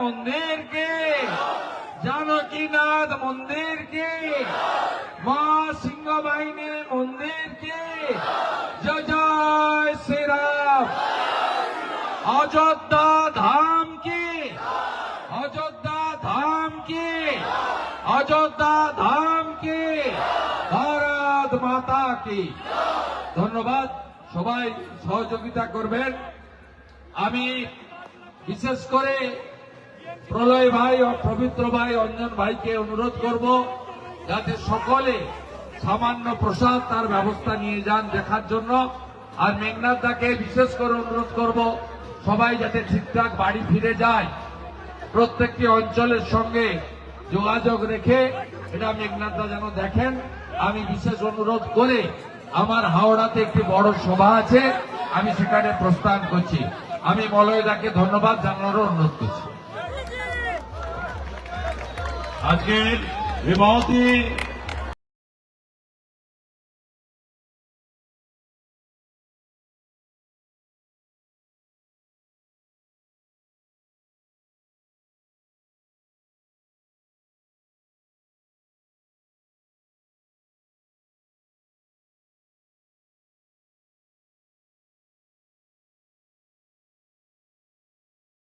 মন্দির কি জানকীনাথ মন্দির কি মা সিংহ বাহিনী মন্দির কি জয় শ্রীরাম। অযোধ্যা ধাম কি অযোধ্যা ধাম কি অযোধ্যা ধাম কি ভারত মাতা কি ধন্যবাদ। সবাই সহযোগিতা করবেন। আমি বিশেষ করে প্রলয় ভাই ও পবিত্র ভাই, অঞ্জন ভাইকে অনুরোধ করব যাতে সকলে সামান্য প্রসাদ তার ব্যবস্থা নিয়ে যান দেখার জন্য। আর মেঘনাথ দাকে বিশেষ করে অনুরোধ করব সবাই যাতে ঠিকঠাক বাড়ি ফিরে যায়। প্রত্যেকটি অঞ্চলের সঙ্গে যোগাযোগ রেখে এটা মেঘনাথ দা যেন দেখেন। আমি বিশেষ অনুরোধ করে আমার হাওড়াতে একটি বড় সভা আছে, আমি সেখানে প্রস্থান করছি। আমি মলয় দাকে ধন্যবাদ জানানোর অনুরোধ করছি। आज के बहुत ही